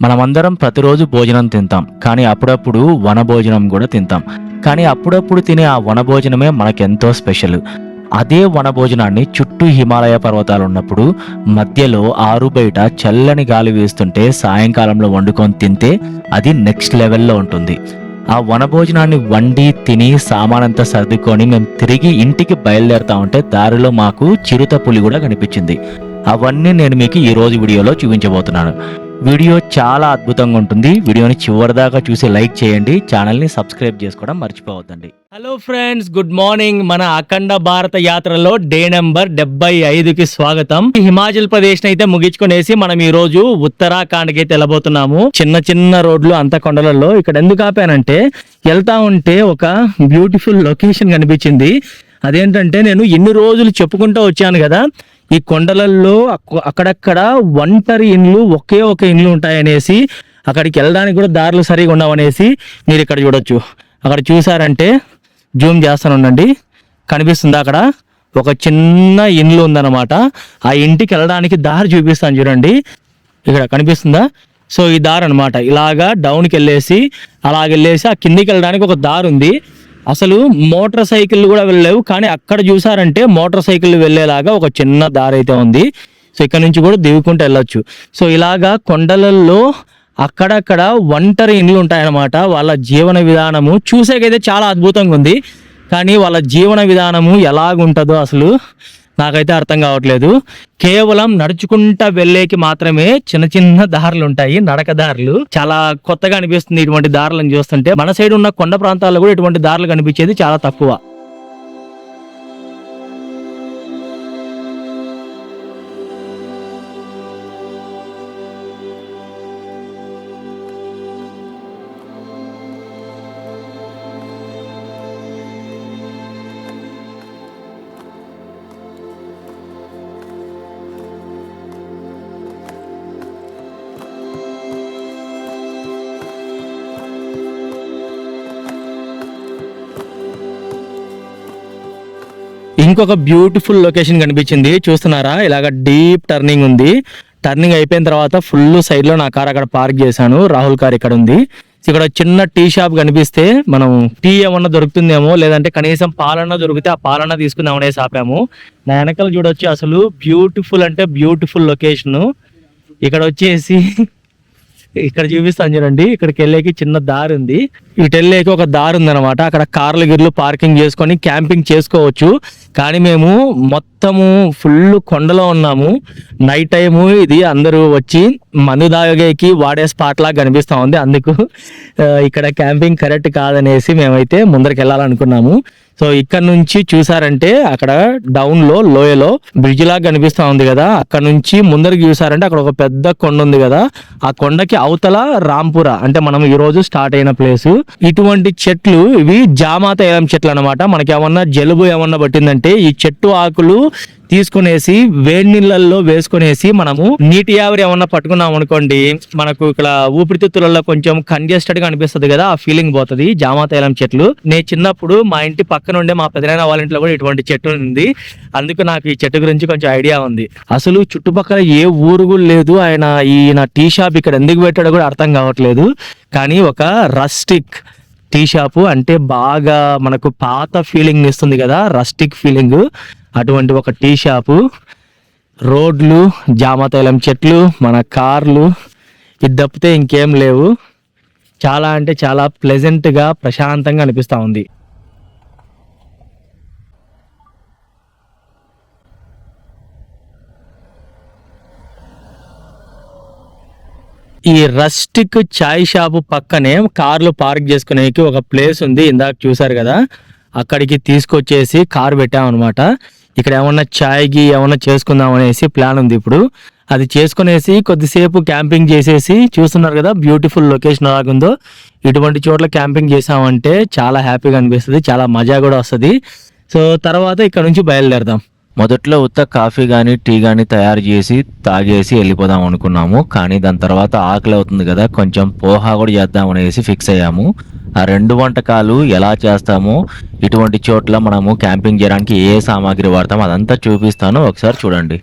మనమందరం ప్రతిరోజు భోజనం తింటాం. కానీ అప్పుడప్పుడు వన భోజనం కూడా తింటాం. కానీ అప్పుడప్పుడు తినే ఆ వన భోజనమే మనకెంతో స్పెషల్. అదే వన భోజనాన్ని చుట్టూ హిమాలయ పర్వతాలు ఉన్నప్పుడు మధ్యలో ఆరు బయట చల్లని గాలి వేస్తుంటే సాయంకాలంలో వండుకొని తింటే అది నెక్స్ట్ లెవెల్లో ఉంటుంది. ఆ వనభోజనాన్ని వండి తిని సామానంతా సర్దుకొని మేము తిరిగి ఇంటికి బయలుదేరుతా ఉంటే దారిలో మాకు చిరుత పులి కూడా కనిపించింది. అవన్నీ నేను మీకు ఈ రోజు వీడియోలో చూపించబోతున్నాను. వీడియో చాలా అద్భుతంగా ఉంటుంది. వీడియోని చివరిదాకా చూసి లైక్ చేయండి. ఛానల్ని సబ్స్క్రైబ్ చేసుకోవడం మర్చిపోవద్దండి. Hello friends good morning. మన అఖండ భారత యాత్రలో డే నెంబర్ డెబ్బై ఐదుకి స్వాగతం. హిమాచల్ ప్రదేశ్ అయితే ముగించుకునేసి మనం ఈ రోజు ఉత్తరాఖండ్కి అయితే వెళ్ళబోతున్నాము. చిన్న చిన్న రోడ్లు అంత కొండలలో. ఇక్కడ ఎందుకు ఆపానంటే వెళ్తా ఉంటే ఒక బ్యూటిఫుల్ లొకేషన్ కనిపించింది. అదేంటంటే నేను ఎన్ని రోజులు చెప్పుకుంటూ వచ్చాను కదా. ఈ కొండలలో అక్కడక్కడ ఒంటరి ఇండ్లు ఒకే ఒక ఇండ్లు ఉంటాయనేసి అక్కడికి వెళ్ళడానికి కూడా దారులు సరిగా ఉండవనేసి మీరు ఇక్కడ చూడొచ్చు. అక్కడ చూసారంటే జూమ్ చేస్తాను ఉండండి కనిపిస్తుంది అక్కడ ఒక చిన్న ఇండ్లు ఉందన్నమాట. ఆ ఇంటికి వెళ్ళడానికి దారి చూపిస్తాను చూడండి. ఇక్కడ కనిపిస్తుందా? సో ఈ దారి అనమాట ఇలాగా డౌన్కి వెళ్ళేసి అలాగ వెళ్ళేసి ఆ కిందికి వెళ్ళడానికి ఒక దారి ఉంది అసలు మోటార్ సైకిల్ కూడా వెళ్ళలేవు కానీ అక్కడ చూసారంటే మోటార్ సైకిల్ వెళ్ళేలాగా ఒక చిన్న దారి అయితే ఉంది. సో ఇక్కడ నుంచి కూడా దిగుకుంటూ వెళ్ళొచ్చు. సో ఇలాగా కొండలలో అక్కడక్కడ ఒంటరి ఇండ్లు ఉంటాయన్నమాట. వాళ్ళ జీవన విధానము చూసేకైతే చాలా అద్భుతంగా ఉంది. కానీ వాళ్ళ జీవన విధానము ఎలాగుంటుందో అసలు నాకైతే అర్థం కావట్లేదు. కేవలం నడుచుకుంటా వెళ్ళేకి మాత్రమే చిన్న చిన్న దారులు ఉంటాయి నడక దారులు. చాలా కొత్తగా అనిపిస్తుంది ఇటువంటి దారులను చూస్తుంటే. మన సైడ్ ఉన్న కొండ ప్రాంతాల్లో కూడా ఇటువంటి దారులు కనిపించేది చాలా తక్కువ. ఇంకొక బ్యూటిఫుల్ లొకేషన్ కనిపించింది. చూస్తున్నారా? ఇలాగ డీప్ టర్నింగ్ ఉంది. టర్నింగ్ అయిపోయిన తర్వాత ఫుల్ సైడ్లో నా కార్ అక్కడ పార్క్ చేశాను. రాహుల్ కార్ ఇక్కడ ఉంది. ఇక్కడ చిన్న టీ షాప్ కనిపిస్తే మనం టీ ఏమన్నా దొరుకుతుందేమో లేదంటే కనీసం పాలన దొరికితే ఆ పాలన తీసుకుందామనే ఆపాము నా వెనకాల చూడొచ్చు అసలు బ్యూటిఫుల్ అంటే బ్యూటిఫుల్ లొకేషన్ ఇక్కడ వచ్చేసి ఇక్కడ చూపిస్తాను చూడండి. ఇక్కడికి వెళ్ళేకి చిన్న దారి ఉంది. ఇటు వెళ్ళేకి ఒక దారి ఉంది అనమాట అక్కడ కార్లు గిర్లు పార్కింగ్ చేసుకొని క్యాంపింగ్ చేసుకోవచ్చు. కానీ మేము మొత్తము ఫుల్ కొండలో ఉన్నాము. నైట్ టైము ఇది అందరూ వచ్చి మందు దాగేకి వాడే స్పాట్ లాగా కనిపిస్తా ఉంది. అందుకు ఇక్కడ క్యాంపింగ్ కరెక్ట్ కాదనేసి మేమైతే ముందరికి వెళ్ళాలనుకున్నాము. సో ఇక్కడ నుంచి చూసారంటే అక్కడ డౌన్లో లోయలో బ్రిడ్జ్ లాగా కనిపిస్తా ఉంది కదా. అక్కడ నుంచి ముందరికి చూసారంటే అక్కడ ఒక పెద్ద కొండ ఉంది కదా. ఆ కొండకి అవతల రాంపుర అంటే మనం ఈ రోజు స్టార్ట్ అయిన ప్లేస్ ఇటువంటి చెట్లు ఇవి జామాత ఏలం చెట్లు అనమాట మనకి ఏమన్నా జలుబు ఏమన్నా పట్టిందంటే ఈ చెట్టు ఆకులు తీసుకునేసి వేడి నీళ్ళల్లో వేసుకునేసి మనము నీటి ఆవిరి ఏమన్నా పట్టుకున్నాం అనుకోండి మనకు ఇక్కడ ఊపిరితిత్తులలో కొంచెం కంజెస్టెడ్గా అనిపిస్తుంది కదా ఆ ఫీలింగ్ పోతుంది. జామ తైలం చెట్లు. నేను చిన్నప్పుడు మా ఇంటి పక్కన ఉండే మా పెదనాన్న వాళ్ళ ఇంట్లో కూడా ఇటువంటి చెట్టు ఉంది. అందుకు నాకు ఈ చెట్టు గురించి కొంచెం ఐడియా ఉంది. అసలు చుట్టుపక్కల ఏ ఊరు కూడా లేదు. ఆయన ఈయన టీ షాప్ ఇక్కడ ఎందుకు పెట్టాడో కూడా అర్థం కావట్లేదు. కానీ ఒక రస్టిక్ టీ షాపు అంటే బాగా మనకు పాత ఫీలింగ్ ఇస్తుంది కదా రస్టిక్ ఫీలింగ్. అటువంటి ఒక టీ షాపు. రోడ్లు జామతైలం చెట్లు మన కార్లు ఇది తప్పితే ఇంకేం లేవు. చాలా అంటే చాలా ప్లెజెంట్గా ప్రశాంతంగా అనిపిస్తూ ఉంది. ఈ రస్టిక్ చాయ్ షాపు పక్కనే కార్లు పార్క్ చేసుకునేకి ఒక ప్లేస్ ఉంది. ఇందాక చూసారు కదా అక్కడికి తీసుకొచ్చేసి కార్ పెట్టామన్నమాట. ఇక్కడ ఏమన్నా ఛాయ్కి ఏమన్నా చేసుకుందాం అనేసి ప్లాన్ ఉంది ఇప్పుడు. అది చేసుకునేసి కొద్దిసేపు క్యాంపింగ్ చేసేసి చూస్తున్నారు కదా బ్యూటిఫుల్ లొకేషన్ ఎలాగుందో. ఇటువంటి చోట్ల క్యాంపింగ్ చేసామంటే చాలా హ్యాపీగా అనిపిస్తుంది చాలా మజా కూడా వస్తుంది. సో తర్వాత ఇక్కడ నుంచి బయలుదేరదాం. మొదట్లో ఉత్త కాఫీ కానీ టీ కానీ తయారు చేసి తాగేసి వెళ్ళిపోదాం అనుకున్నాము. కానీ దాని తర్వాత ఆకలి అవుతుంది కదా కొంచెం పోహా కూడా చేద్దాం అనేసి ఫిక్స్ అయ్యాము. ఆ రెండు వంటకాలు ఎలా చేస్తామో ఇటువంటి చోట్ల మనము క్యాంపింగ్ చేయడానికి ఏ సామాగ్రి వాడతామో అదంతా చూపిస్తాను. ఒకసారి చూడండి.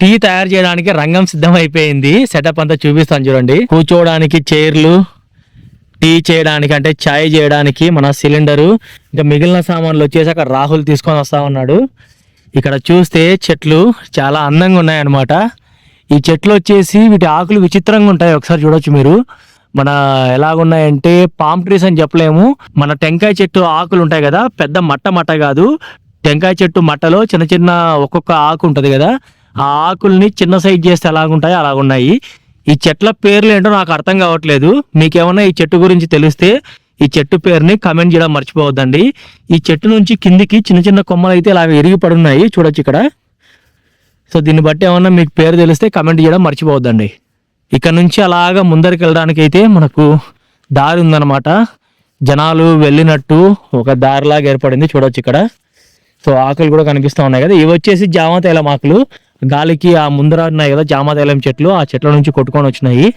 టీ తయారు చేయడానికి రంగం సిద్ధం అయిపోయింది సెటప్ అంతా చూపిస్తాను చూడండి. కూర్చోవడానికి చైర్లు టీ చేయడానికి అంటే చాయ్ చేయడానికి మన సిలిండరు ఇంకా మిగిలిన సామాన్లు వచ్చేసి అక్కడ రాహుల్ తీసుకొని వస్తా ఉన్నాడు. ఇక్కడ చూస్తే చెట్లు చాలా అందంగా ఉన్నాయన్నమాట. ఈ చెట్లు వచ్చేసి వీటి ఆకులు విచిత్రంగా ఉంటాయి ఒకసారి చూడొచ్చు మీరు. మన ఎలాగున్నాయంటే పామ్ ట్రీస్ అని చెప్పలేము. మన టెంకాయ చెట్టు ఆకులు ఉంటాయి కదా పెద్ద మట్ట మట్ట కాదు. టెంకాయ చెట్టు మట్టలో చిన్న చిన్న ఒక్కొక్క ఆకు ఉంటుంది కదా ఆ ఆకుల్ని చిన్న సైజ్ చేస్తే ఎలాగుంటాయో అలాగున్నాయి. ఈ చెట్ల పేర్లు ఏంటో నాకు అర్థం కావట్లేదు. మీకేమన్నా ఈ చెట్టు గురించి తెలిస్తే ఈ చెట్టు పేరుని కమెంట్ చేయడం మర్చిపోవద్దండి. ఈ చెట్టు నుంచి కిందికి చిన్న చిన్న కొమ్మలు అయితే ఇలాగ ఇరిగి పడున్నాయి. చూడొచ్చు ఇక్కడ. సో దీన్ని బట్టి ఏమన్నా మీకు పేరు తెలిస్తే కమెంట్ చేయడం మర్చిపోవద్దండి. ఇక్కడ నుంచి అలాగా ముందరికి వెళ్ళడానికి అయితే మనకు దారి ఉందన్నమాట. జనాలు వెళ్ళినట్టు ఒక దారిలాగా ఏర్పడింది. చూడొచ్చు ఇక్కడ. సో ఆకులు కూడా కనిపిస్తూ ఉన్నాయి కదా. ఇవి వచ్చేసి జామ తైలం ఆకులు గాలికి ఆ ముందర ఉన్నాయి కదా జామ తైలం చెట్లు ఆ చెట్ల నుంచి కొట్టుకొని వచ్చినాయి.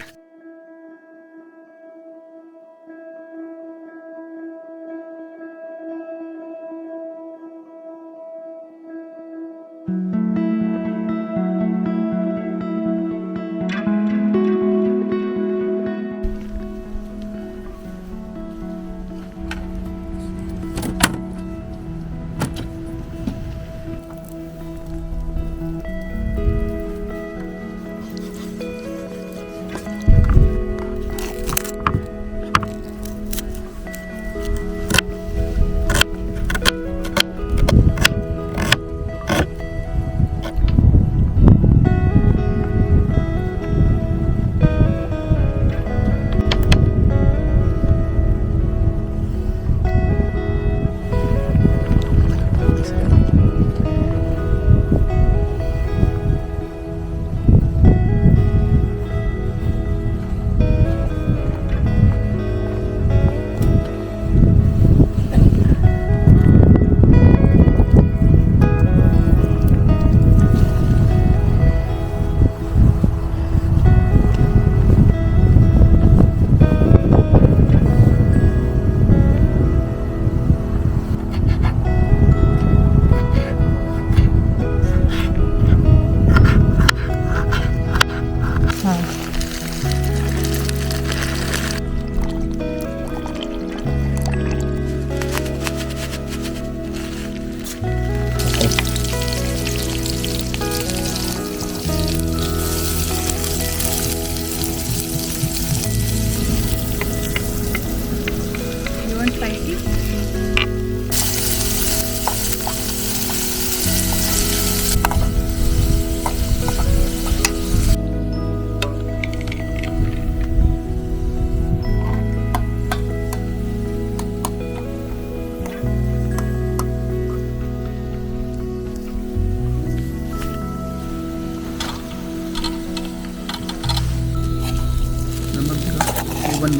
వన్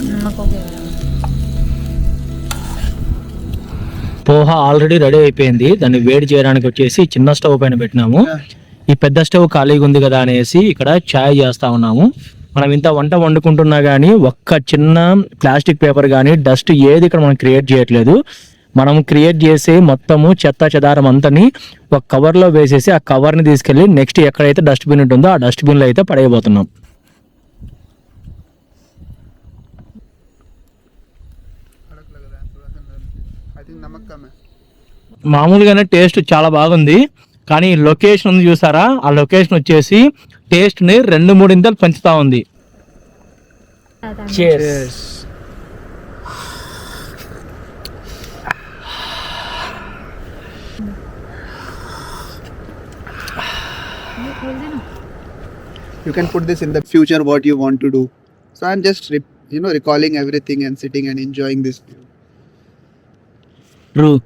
పోహ ఆల్రెడీ రెడీ అయిపోయింది. దాన్ని వేడి చేయడానికి వచ్చేసి చిన్న స్టవ్ పైన పెట్టినాము. ఈ పెద్ద స్టవ్ ఖాళీగా ఉంది కదా అనేసి ఇక్కడ ఛాయ్ చేస్తా ఉన్నాము. మనం ఇంత వంట వండుకుంటున్నా కానీ ఒక్క చిన్న ప్లాస్టిక్ పేపర్ కానీ డస్ట్ ఏది ఇక్కడ మనం క్రియేట్ చేయట్లేదు. మనం క్రియేట్ చేసే మొత్తము చెత్త చెదారం అంతని ఒక కవర్లో వేసేసి ఆ కవర్ని తీసుకెళ్ళి నెక్స్ట్ ఎక్కడైతే డస్ట్బిన్ ఉంటుందో ఆ డస్ట్బిన్లో అయితే పడేయబోతున్నాం. మామూలుగానే టేస్ట్ చాలా బాగుంది కానీ లొకేషన్ చూసారా ఆ లొకేషన్ వచ్చేసి టేస్ట్ని రెండు మూడింతలు పెంచుతా ఉంది you can put this in the future what you want to do so i'm just you know recalling everything and sitting and enjoying this view true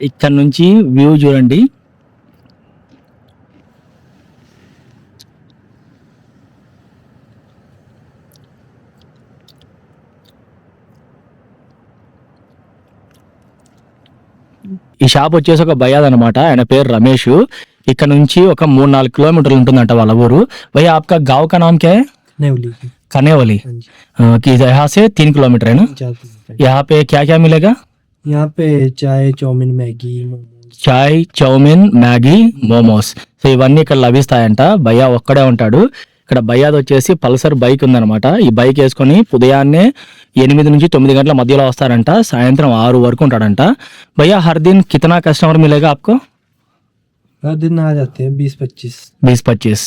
ఇక్కడ నుంచి వ్యూ చూడండి ఈ షాప్ వచ్చేసి ఒక భయాద్ అనమాట ఆయన పేరు రమేష్ ఇక్కడ నుంచి ఒక మూడు నాలుగు కిలోమీటర్లు ఉంటుందంట వాళ్ళ ఊరు భయ్యా ఆప్కా గావ్ కా నామ్ క్యా హై नेवली की कनेवली हाँ जी अ, कि यहाँ से तीन किलोमीटर है ना जाती है। यहाँ पे क्या क्या मिलेगा यहाँ पे चाय चाउमीन मैगी मोमोज చాయ్ చౌమిన్ మ్యాగీ మోమోస్ సో ఇవన్నీ ఇక్కడ లభిస్తాయంట భయ్యా ఒక్కడే ఉంటాడు ఇక్కడ భయ్యాది వచ్చేసి పల్సర్ బైక్ ఉందన్నమాట ఈ బైక్ వేసుకొని ఉదయాన్నే ఎనిమిది నుంచి తొమ్మిది గంటల మధ్యలో వస్తారంట సాయంత్రం ఆరు వరకు ఉంటాడంట భయ్యా హర్ దిన్ కితనా కస్టమర్ మిలేగా ఆప్కో हर दिन आ जाते हैं बीस पच्चीस బీస్ పచ్చీస్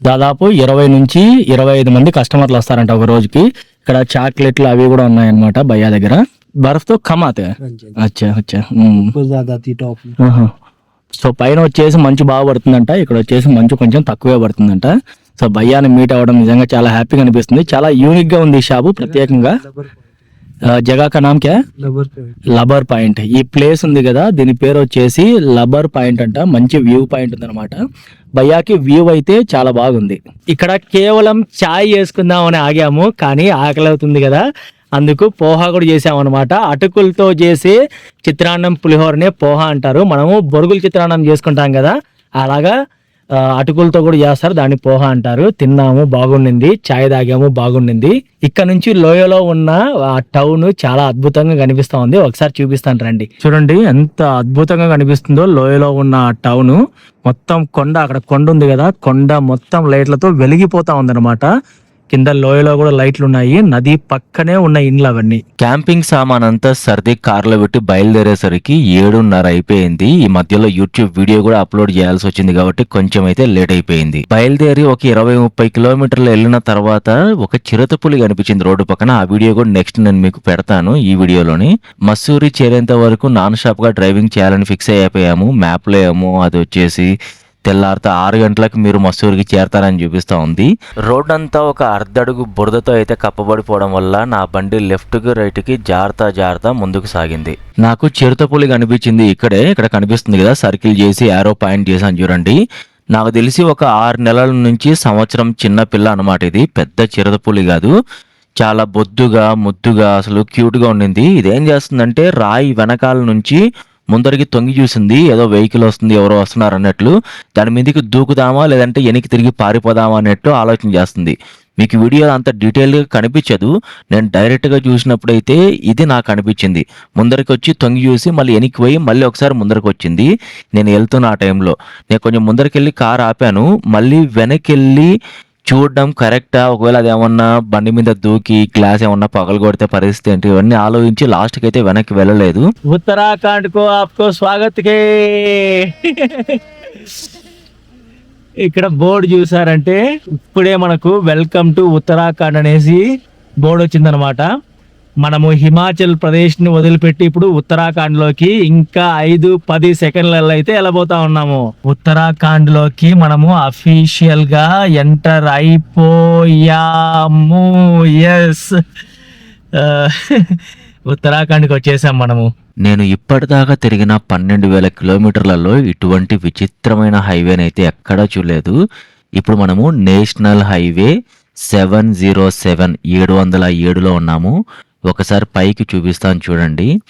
దాదాపు ఇరవై నుంచి ఇరవై ఐదు మంది కస్టమర్లు వస్తారంట ఒక రోజుకి ఇక్కడ చాక్లెట్లు అవి కూడా ఉన్నాయన్నమాట భయ్యా దగ్గర బర్ఫ్తో కమ్ అచ్చా అచ్చా సో పైన వచ్చేసి మంచు బాగా పడుతుందంట. ఇక్కడ వచ్చేసి మంచు కొంచెం తక్కువే పడుతుందంట. సో భయ్యాన్ని మీట్ అవ్వడం నిజంగా చాలా హ్యాపీగా అనిపిస్తుంది చాలా యూనిక్గా ఉంది ఈ షాపు ప్రత్యేకంగా. Uh, జగా కా నామ్ క్యా? లబర్ పాయింట్ ఈ ప్లేస్ ఉంది కదా దీని పేరు వచ్చేసి లబర్ పాయింట్ అంట. మంచి వ్యూ పాయింట్ ఉందన్నమాట. భయ్యాకి వ్యూ అయితే చాలా బాగుంది. ఇక్కడ కేవలం ఛాయ్ చేసుకుందాం అని ఆగాము కానీ ఆకలి అవుతుంది కదా. అందుకు పోహా కూడా చేసాం అనమాట అటుకులతో చేసే చిత్రాన్నం పులిహోరనే పోహా అంటారు. మనము బొరుగులు చిత్రాన్నం చేసుకుంటాం కదా అలాగా అటుకులతో కూడా చేస్తారు దాన్ని పోహా అంటారు. తిన్నాము బాగుండింది చాయ్ తాగాము బాగుండింది. ఇక్కడ నుంచి లోయలో ఉన్న ఆ టౌన్ చాలా అద్భుతంగా కనిపిస్తా ఉంది. ఒకసారి చూపిస్తాను రండి. చూడండి ఎంత అద్భుతంగా కనిపిస్తుందో లోయలో ఉన్న ఆ టౌన్ మొత్తం కొండ అక్కడ కొండ ఉంది కదా కొండ మొత్తం లైట్లతో వెలిగిపోతా ఉందన్నమాట. కింద లోయలో కూడా లైట్లు ఉన్నాయి నది పక్కనే ఉన్న ఇండ్లు అవన్నీ. క్యాంపింగ్ సామాన్ అంతా సర్ది కార్లో పెట్టి బయలుదేరేసరికి ఏడున్నర అయిపోయింది. ఈ మధ్యలో యూట్యూబ్ వీడియో కూడా అప్లోడ్ చేయాల్సి వచ్చింది కాబట్టి కొంచెం అయితే లేట్ అయిపోయింది. బయలుదేరి ఒక ఇరవై ముప్పై కిలోమీటర్లు వెళ్ళిన తర్వాత ఒక చిరుతపులి కనిపించింది రోడ్డు పక్కన. ఆ వీడియో కూడా నెక్స్ట్ నేను మీకు పెడతాను ఈ వీడియోలోని. మస్సూరి చేరేంత వరకు నాన్ స్టాప్గా డ్రైవింగ్ చేయాలని ఫిక్స్ అయిపోయాము. మ్యాప్లో ఏమో అది వచ్చేసి తెల్లారితే ఆరు గంటలకు మీరు మసూరికి చేరతారని చూపిస్తూ ఉంది. రోడ్ అంతా ఒక అర్ధడుగు బురదతో అయితే కప్పబడిపోవడం వల్ల నా బండి లెఫ్ట్కి రైట్కి జారుతా జారుతా ముందుకు సాగింది. నాకు చిరుతపులి కనిపించింది ఇక్కడే ఇక్కడ కనిపిస్తుంది కదా సర్కిల్ చేసి యారో పాయింట్ చేశాను చూడండి. నాకు తెలిసి ఒక ఆరు నెలల నుంచి సంవత్సరం చిన్న పిల్ల అనమాట ఇది పెద్ద చిరుతపులి కాదు. చాలా బొద్దుగా ముద్దుగా అసలు క్యూట్గా ఉండింది. ఇదేం చేస్తుందంటే రాయి వెనకాల నుంచి ముందరికి తొంగి చూసింది ఏదో వెహికల్ వస్తుంది ఎవరో వస్తున్నారు అన్నట్లు. దాని మీదకి దూకుదామా లేదంటే వెనక్కి తిరిగి పారిపోదామా అన్నట్టు ఆలోచన చేస్తుంది. మీకు వీడియో అంత డీటెయిల్గా కనిపించదు. నేను డైరెక్ట్గా చూసినప్పుడైతే ఇది నాకు అనిపించింది. ముందరికి వచ్చి తొంగి చూసి మళ్ళీ వెనక్కి పోయి మళ్ళీ ఒకసారి ముందరికి వచ్చింది. నేను వెళ్తున్న ఆ టైంలో. నేను కొంచెం ముందరికి వెళ్ళి కార్ ఆపాను. మళ్ళీ వెనక్కి వెళ్ళి చూడడం కరెక్టా? ఒకవేళ అది ఏమన్నా బండి మీద దూకి గ్లాస్ ఏమన్నా పగలు కొడితే పరిస్థితి ఏంటి? ఇవన్నీ ఆలోచించి లాస్ట్కి అయితే వెనక్కి వెళ్ళలేదు. ఉత్తరాఖండ్ కో ఆప్కో స్వాగత్ కే ఇక్కడ బోర్డు చూసారంటే ఇప్పుడే మనకు వెల్కమ్ టు ఉత్తరాఖండ్ అనేసి బోర్డు వచ్చిందనమాట మనము హిమాచల్ ప్రదేశ్ని వదిలిపెట్టి ఇప్పుడు ఉత్తరాఖండ్లోకి ఇంకా ఐదు పది సెకండ్లలో అయితే వెళ్ళబోతా ఉన్నాము. ఉత్తరాఖండ్లోకి మనము అఫీషియల్గా ఎంటర్ అయిపోయాము. ఎస్ ఉత్తరాఖండ్కి వచ్చేసాం మనము. నేను ఇప్పటిదాకా తిరిగిన పన్నెండు వేల కిలోమీటర్లలో ఇటువంటి విచిత్రమైన హైవేని అయితే ఎక్కడా చూడలేదు. ఇప్పుడు మనము national highway seven zero seven ఏడు వందల ఏడులో ఉన్నాము. ఒకసారి పైకి చూపిస్తాను చూడండి.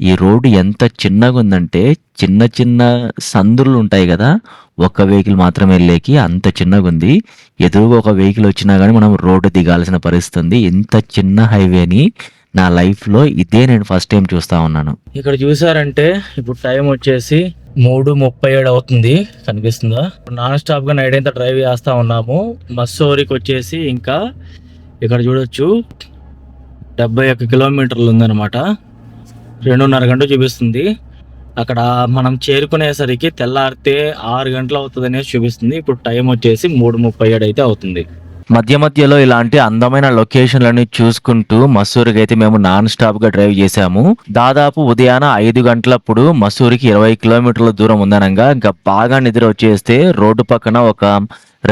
ఈ రోడ్డు ఎంత చిన్నగా ఉందంటే చిన్న చిన్న సందులు ఉంటాయి కదా ఒక్క వెహికల్ మాత్రమే వెళ్ళేకి అంత చిన్నగా ఉంది. ఎదురుగా ఒక వెహికల్ వచ్చినా కానీ మనం రోడ్డు దిగాల్సిన పరిస్థితి ఉంది. ఇంత చిన్న హైవేని నా లైఫ్లో ఇదే నేను ఫస్ట్ టైం చూస్తా ఉన్నాను. ఇక్కడ చూసారంటే ఇప్పుడు టైం వచ్చేసి మూడు ముప్పై ఏడు అవుతుంది. కనిపిస్తుందా? నాన్ స్టాప్గా నైట్ అంతా డ్రైవ్ చేస్తా ఉన్నాము. మస్సోరికి వచ్చేసి ఇంకా ఇక్కడ చూడొచ్చు. డెబ్బై ఒక్క కిలోమీటర్లు ఉందన్నమాట రెండున్నర గంట చూపిస్తుంది. అక్కడ మనం చేరుకునేసరికి తెల్లారితే ఆరు గంటలు అవుతుంది అనేసి చూపిస్తుంది. ఇప్పుడు టైం వచ్చేసి మూడు ముప్పై ఏడు అయితే అవుతుంది. మధ్య మధ్యలో ఇలాంటి అందమైన లొకేషన్లని చూసుకుంటూ మసూరికి అయితే మేము నాన్ స్టాప్గా డ్రైవ్ చేసాము దాదాపు ఉదయాన ఐదు గంటలప్పుడు మసూరికి ఇరవై కిలోమీటర్ల దూరం ఉందనగా ఇంకా బాగా నిద్ర వచ్చేస్తే రోడ్డు పక్కన ఒక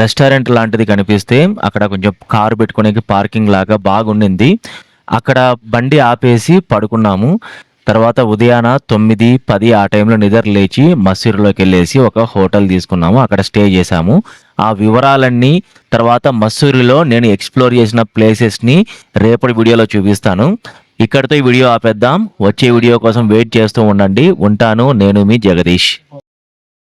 రెస్టారెంట్ లాంటిది కనిపిస్తే అక్కడ కొంచెం కారు పెట్టుకోనికి పార్కింగ్ లాగా బాగుండింది. అక్కడ బండి ఆపేసి పడుకున్నాము. తర్వాత ఉదయాన తొమ్మిది పది ఆ టైంలో నిద్ర లేచి మసూరులోకి వెళ్ళేసి ఒక హోటల్ తీసుకున్నాము. అక్కడ స్టే చేసాము ఆ వివరాలన్నీ తర్వాత మసూరిలో నేను ఎక్స్ప్లోర్ చేసిన ప్లేసెస్ని రేపటి వీడియోలో చూపిస్తాను. ఇక్కడితో ఈ వీడియో ఆపేద్దాం. వచ్చే వీడియో కోసం వెయిట్ చేస్తూ ఉండండి. ఉంటాను. నేను మీ జగదీష్.